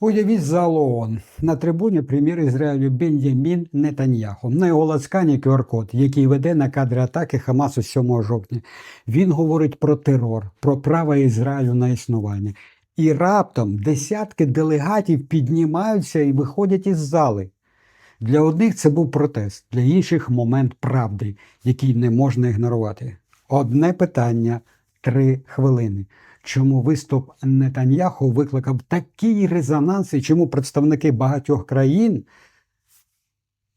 Уявіть зал ООН. На трибуні прем'єр Ізраїлю Бенджамін Нетаньяху. На його ласкані QR-код, який веде на кадри атаки Хамасу 7 жовтня. Він говорить про терор, про право Ізраїлю на існування. І раптом десятки делегатів піднімаються і виходять із зали. Для одних це був протест, для інших момент правди, який не можна ігнорувати. Одне питання три хвилини. Чому виступ Нетаньяху викликав такий резонанс, і чому представники багатьох країн,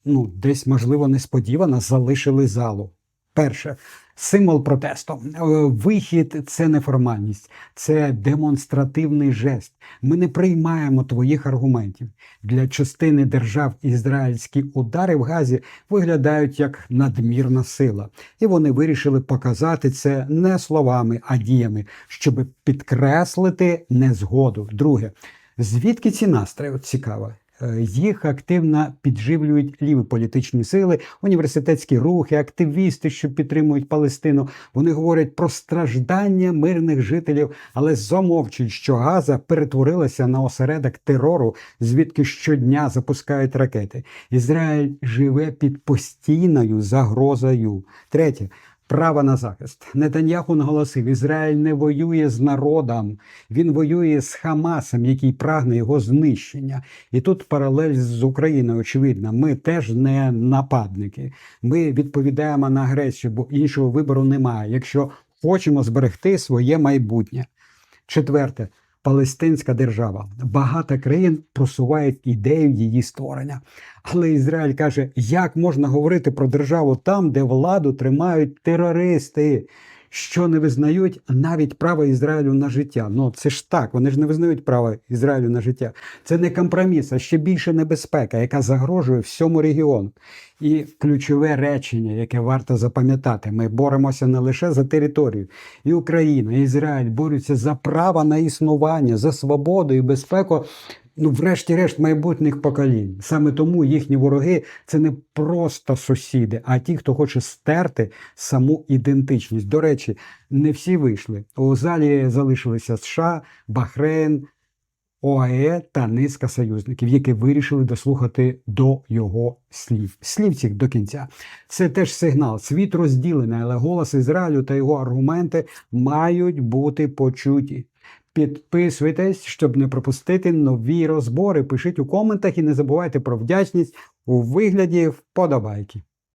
ну, десь, можливо, несподівано залишили залу? Перше, символ протесту. Е, Вихід це не формальність, це демонстративний жест. Ми не приймаємо твоїх аргументів. Для частини держав ізраїльські удари в Газі виглядають як надмірна сила, і вони вирішили показати це не словами, а діями, щоб підкреслити незгоду. Друге, звідки ці настрої? От цікаво. Е, Їх активно підживлюють ліві політичні сили, університетські рухи, активісти, що підтримують Палестину. Вони говорять про страждання мирних жителів, але замовчують, що Газа перетворилася на осередок терору, звідки щодня запускають ракети. Ізраїль живе під постійною загрозою. Третє. Право на захист. Нетаньяху наголосив, Ізраїль не воює з народом, він воює з Хамасом, який прагне його знищення. І тут паралель з Україною очевидна. Ми теж не нападники. Ми відповідаємо на агресію, бо іншого вибору немає, якщо хочемо зберегти своє майбутнє. Четверте. Палестинська держава. Багато країн просувають ідею її створення. Але Ізраїль каже, як можна говорити про державу там, де владу тримають терористи, що не визнають навіть право Ізраїлю на життя. Ну це ж так, вони ж не визнають право Ізраїлю на життя. Це не компроміс, а ще більше небезпека, яка загрожує всьому регіону. І ключове речення, яке варто запам'ятати, ми боремося не лише за територію. І Україна, і Ізраїль борються за право на існування, за свободу і безпеку. Ну, врешті-решт, майбутніх поколінь. Саме тому їхні вороги це не просто сусіди, а ті, хто хоче стерти саму ідентичність. До речі, не всі вийшли. У залі залишилися США, Бахрейн, ОАЕ та низка союзників, які вирішили дослухати до його слів. Слів цих до кінця. Це теж сигнал. Світ розділений, але голос Ізраїлю та його аргументи мають бути почуті. Підписуйтесь, щоб не пропустити нові розбори. Пишіть у коментах і не забувайте про вдячність у вигляді вподобайки.